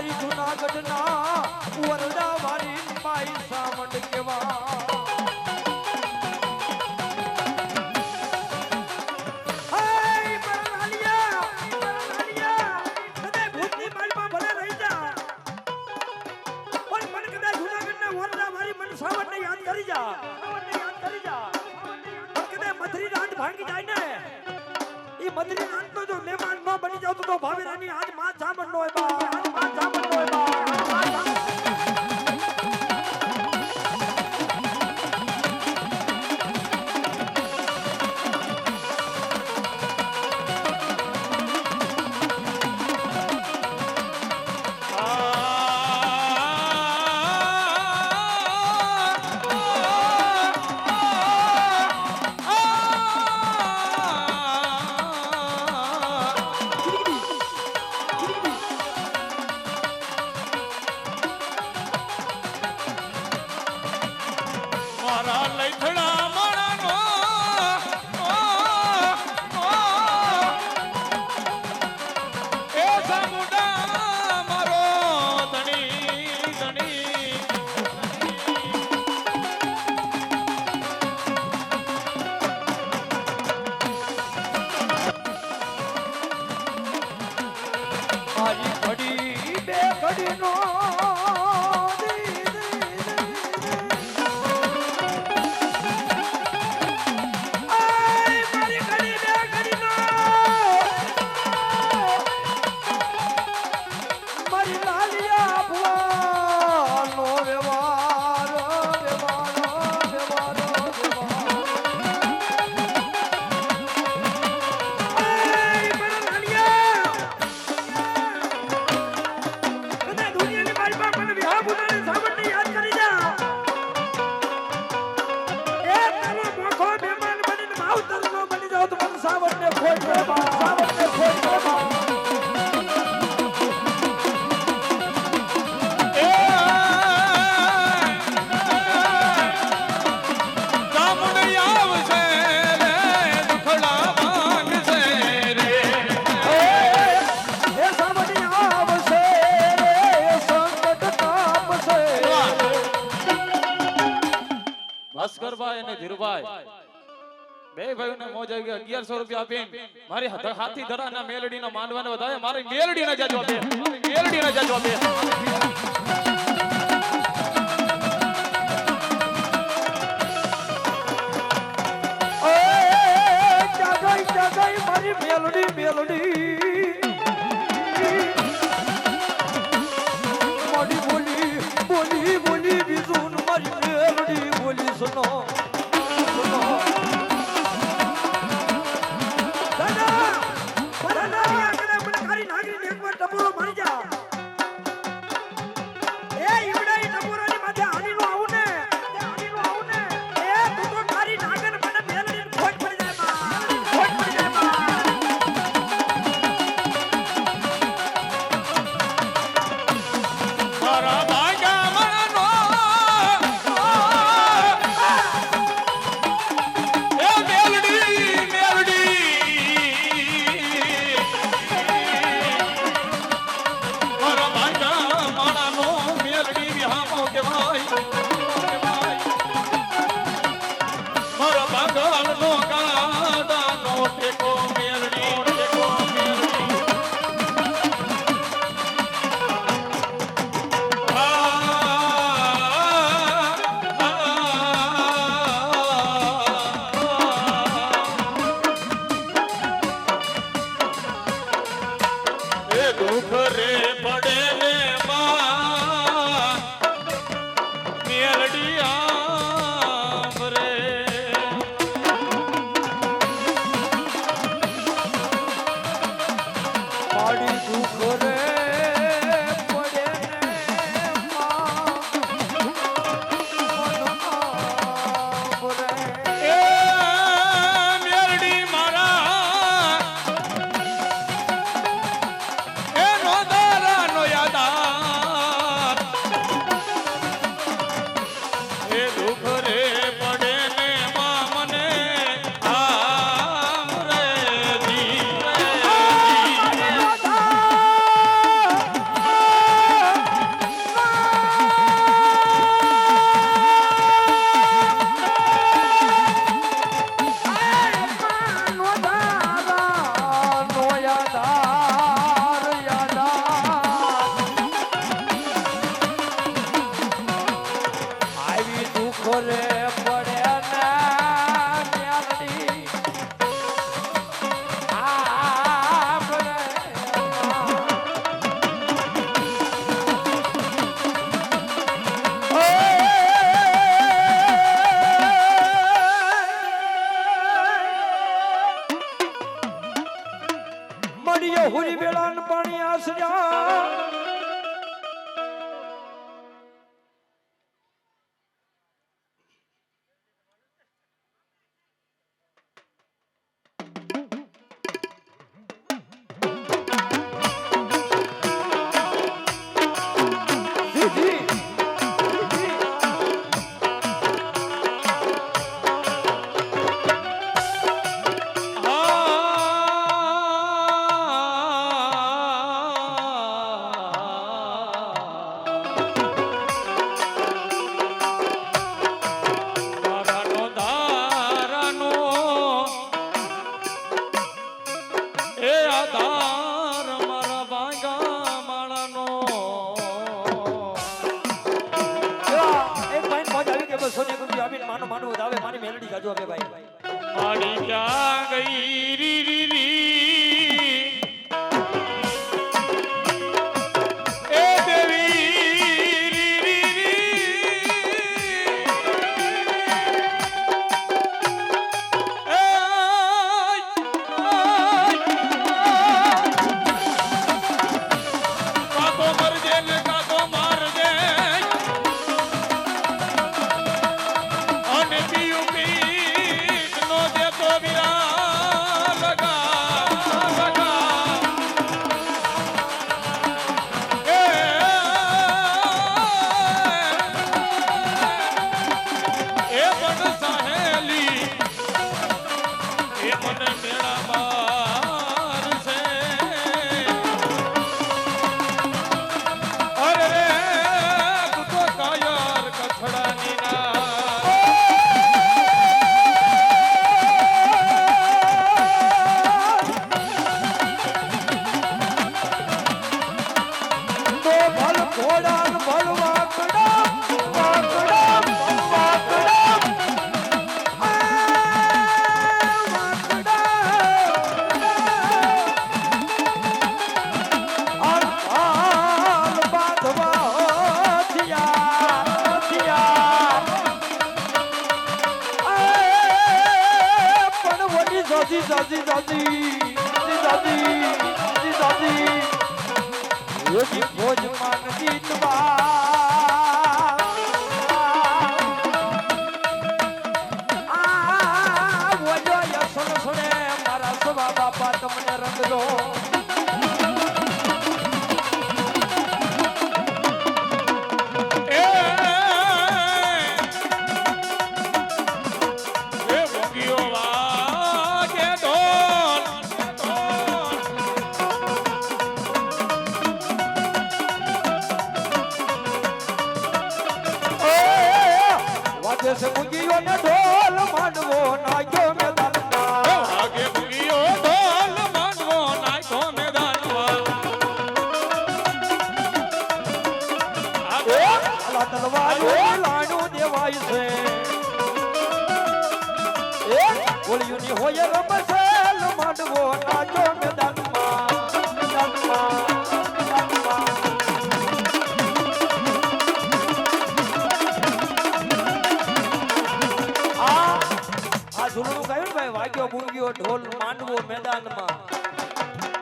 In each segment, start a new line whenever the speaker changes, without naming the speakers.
મારી જુનાગઢના વરડા વારી માઈ સાવંડ કેવા
ભાંગી જાય ને. એ મદરી નાનતો જો મહેમાન ન બની જાવ તો ભાવેરાની આજમાં જામણ નો હોય બા
મજા અગિયારસો રૂપિયા આપે મારી હાથી ધરાના મેલડીના માંડવાને વધારે મારી મેલડીના જાજો આપે. મેલડીના જાજો આપે.
દાદી દાદી દાદી દાદી દાદી દાદી ભોજમાં ગીતવા
વાગ્યો ભૂંગ્યો ઢોલ
માંડવો મેદાનમાં.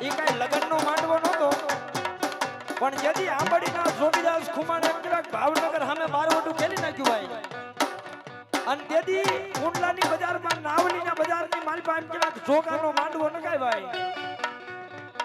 એ કઈ લગ્નનો માંડવો નહોતો. પણ જેથી આંબડીના જોગીદાસ ખુમાણે જરાક ભાવનગર સામે બારવટું ખેલી નાખ્યું ભાઈ અને તેથી કુંડલાની બજારમાં નાવલીના બજારની માલપા એમ જરાક જોગાનો માંડવો નખાય ભાઈ.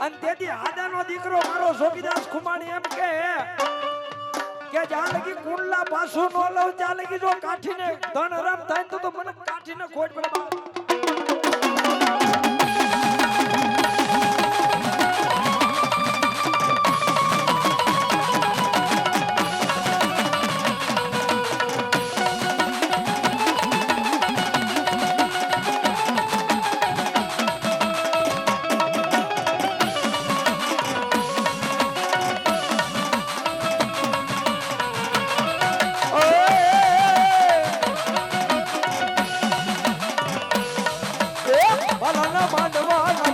અને તેથી આદાનો દીકરો મારો જોગીદાસ ખુમાણી એમ કે કે જ્યાં લગી કુંડલા પાછું નો લઉં, ત્યાં લગી જો કાઠીને ધન હરામ થાય તો મને કાઠીને ખોટ પડે ಧ್ಯಾನ ಮಾಡುವಾಗ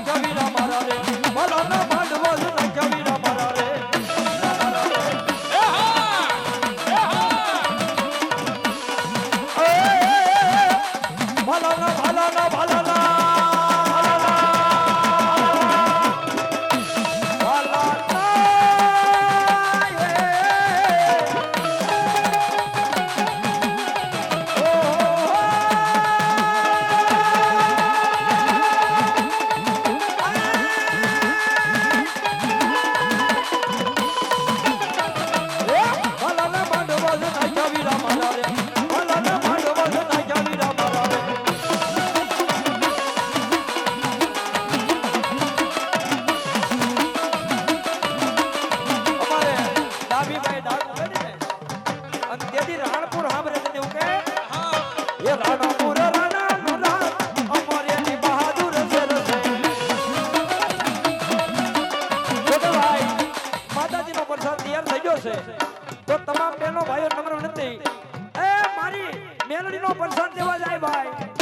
મેલડીનો પ્રસાદ દેવા જાય ભાઈ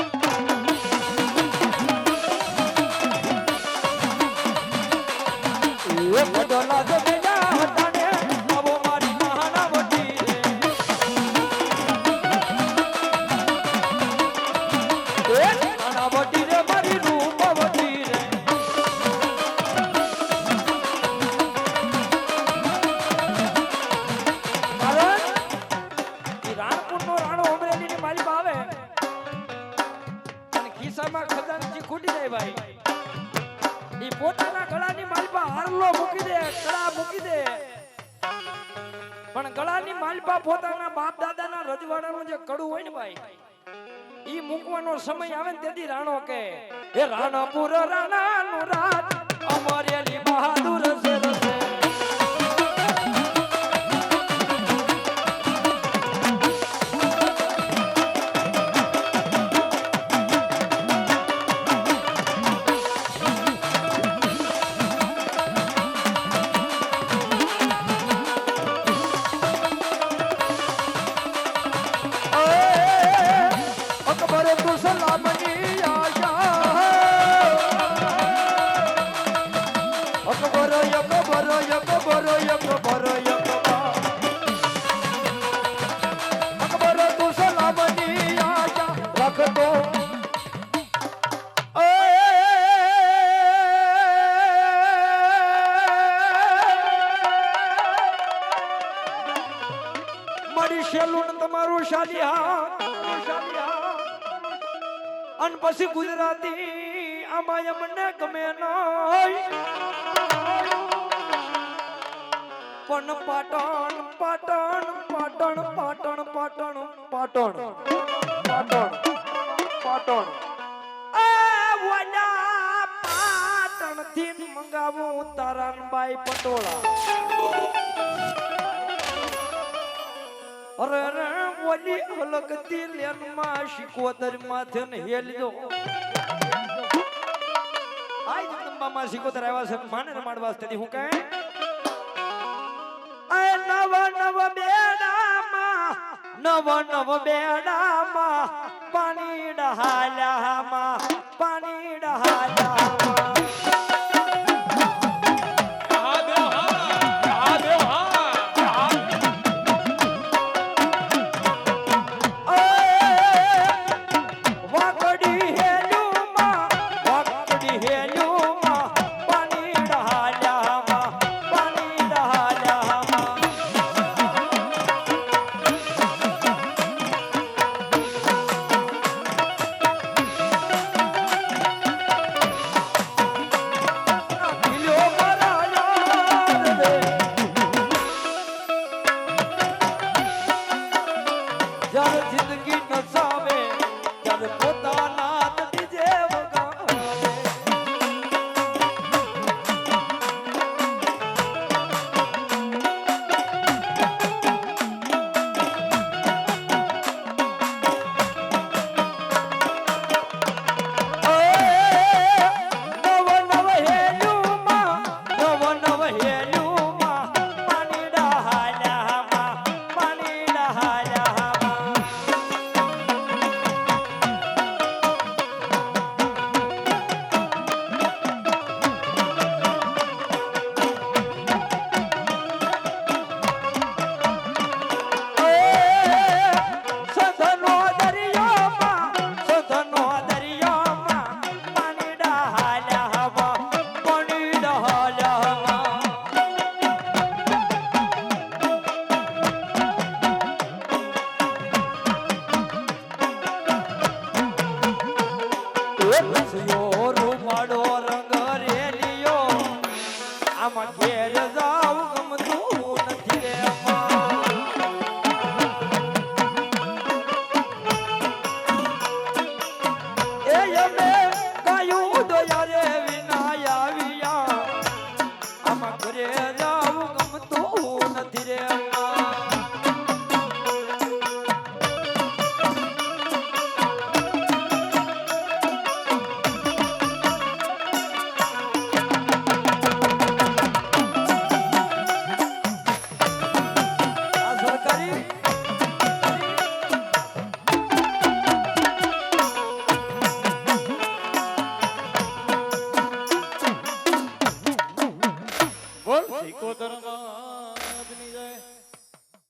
ખૂટી માલપા પણ ગળાની માલપા પોતાના બાપ દાદાના રજવાડાનું જે કડું હોય ને ભાઈ, ઈ મૂકવાનો સમય આવે ને તેથી રાણો કે હે રાણાપુર રાણાનું રાજ અમરેલી બહાદુર શેલું ને તમારું શાલિયા શાલિયા પછી ગુજરાતી આમાં મને ગમે નહીં. પણ પાટણ પાટણ પાટણ પાટણ પાટણ પાટણ પાટણ પાટણ. પાટણથી મંગાવું તારાનબાઈ પટોળા. અરે ઓલી હલકતી લેનમાં શિકોતર માથે ને હેલી દો. આઈ જગદંબા માં શિકોતર આવ્યા છે માને રમાડ વાસ્તે હું કહે આય, નવ નવ બેડા માં નવ નવ બેડા માં પાણી ડહાલા માં પાણી